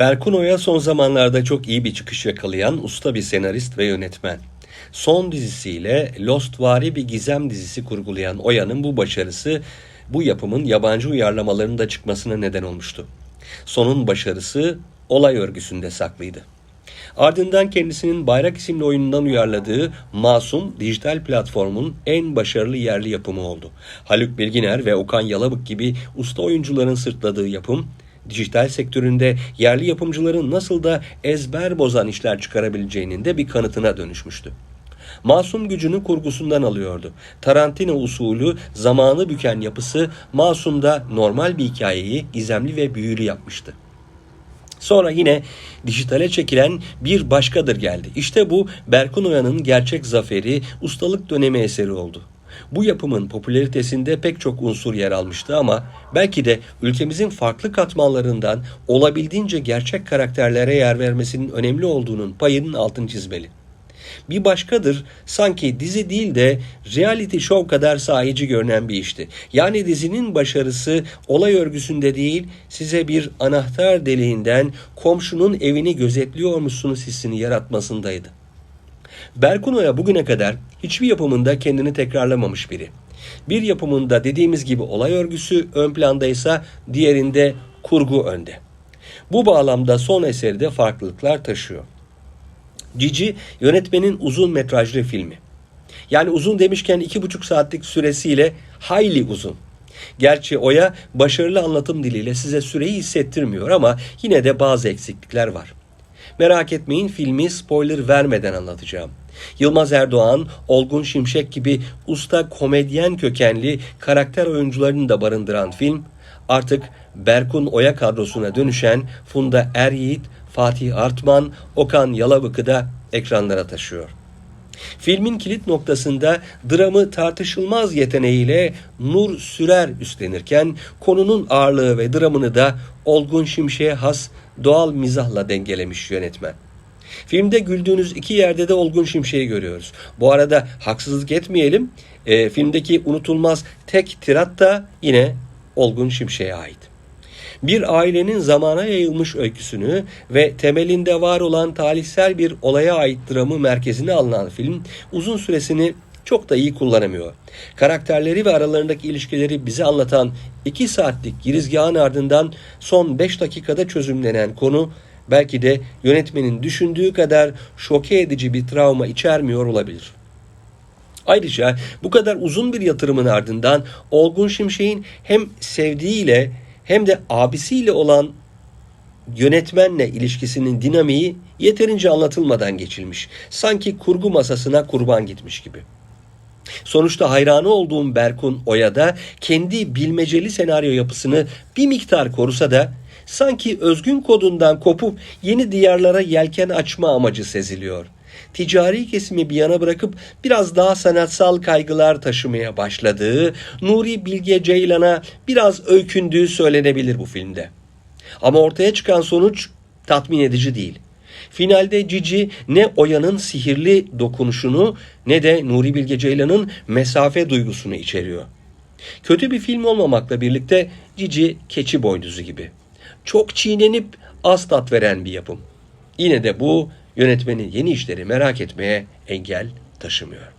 Berkun Oya son zamanlarda çok iyi bir çıkış yakalayan usta bir senarist ve yönetmen. Son dizisiyle Lost vari bir gizem dizisi kurgulayan Oya'nın bu başarısı bu yapımın yabancı uyarlamalarının da çıkmasına neden olmuştu. Sonun başarısı olay örgüsünde saklıydı. Ardından kendisinin Bayrak isimli oyunundan uyarladığı Masum dijital platformun en başarılı yerli yapımı oldu. Haluk Bilginer ve Okan Yalabık gibi usta oyuncuların sırtladığı yapım dijital sektöründe yerli yapımcıların nasıl da ezber bozan işler çıkarabileceğinin de bir kanıtına dönüşmüştü. Masum gücünü kurgusundan alıyordu. Tarantino usulü zamanı büken yapısı Masum'da normal bir hikayeyi gizemli ve büyülü yapmıştı. Sonra yine dijitale çekilen bir başkadır geldi. İşte bu Berkun Oya'nın gerçek zaferi, ustalık dönemi eseri oldu. Bu yapımın popülaritesinde pek çok unsur yer almıştı ama belki de ülkemizin farklı katmanlarından olabildiğince gerçek karakterlere yer vermesinin önemli olduğunun payının altını çizmeli. Bir başkadır sanki dizi değil de reality show kadar sahici görünen bir işti. Yani dizinin başarısı olay örgüsünde değil size bir anahtar deliğinden komşunun evini gözetliyormuşsunuz hissini yaratmasındaydı. Berkun Oya bugüne kadar hiçbir yapımında kendini tekrarlamamış biri. Bir yapımında dediğimiz gibi olay örgüsü ön plandaysa diğerinde kurgu önde. Bu bağlamda son eseri de farklılıklar taşıyor. Cici yönetmenin uzun metrajlı filmi. Yani uzun demişken iki buçuk saatlik süresiyle hayli uzun. Gerçi Oya başarılı anlatım diliyle size süreyi hissettirmiyor ama yine de bazı eksiklikler var. Merak etmeyin filmi spoiler vermeden anlatacağım. Yılmaz Erdoğan, Olgun Şimşek gibi usta komedyen kökenli karakter oyuncularını da barındıran film artık Berkun Oya kadrosuna dönüşen Funda Eryiğit, Fatih Artman, Okan Yalavık'ı da ekranlara taşıyor. Filmin kilit noktasında dramı tartışılmaz yeteneğiyle Nur Sürer üstlenirken konunun ağırlığı ve dramını da Olgun Şimşek'e has doğal mizahla dengelemiş yönetmen. Filmde güldüğünüz iki yerde de Olgun Şimşek'i görüyoruz. Bu arada haksızlık etmeyelim. E, filmdeki unutulmaz tek tirat da yine Olgun Şimşek'e ait. Bir ailenin zamana yayılmış öyküsünü ve temelinde var olan talihsel bir olaya ait dramı merkezine alınan film uzun süresini çok da iyi kullanamıyor. Karakterleri ve aralarındaki ilişkileri bize anlatan 2 saatlik girizgahın ardından son 5 dakikada çözümlenen konu belki de yönetmenin düşündüğü kadar şoke edici bir travma içermiyor olabilir. Ayrıca bu kadar uzun bir yatırımın ardından Olgun Şimşek'in hem sevdiğiyle hem de abisiyle olan yönetmenle ilişkisinin dinamiği yeterince anlatılmadan geçilmiş. Sanki kurgu masasına kurban gitmiş gibi. Sonuçta hayranı olduğum Berkun Oya'da kendi bilmeceli senaryo yapısını bir miktar korusa da sanki özgün kodundan kopup yeni diyarlara yelken açma amacı seziliyor. Ticari kesimi bir yana bırakıp biraz daha sanatsal kaygılar taşımaya başladığı, Nuri Bilge Ceylan'a biraz öykündüğü söylenebilir bu filmde. Ama ortaya çıkan sonuç tatmin edici değil. Finalde Cici ne Oya'nın sihirli dokunuşunu ne de Nuri Bilge Ceylan'ın mesafe duygusunu içeriyor. Kötü bir film olmamakla birlikte Cici keçi boynuzu gibi. Çok çiğnenip az tat veren bir yapım. Yine de bu yönetmenin yeni işleri merak etmeye engel taşımıyor.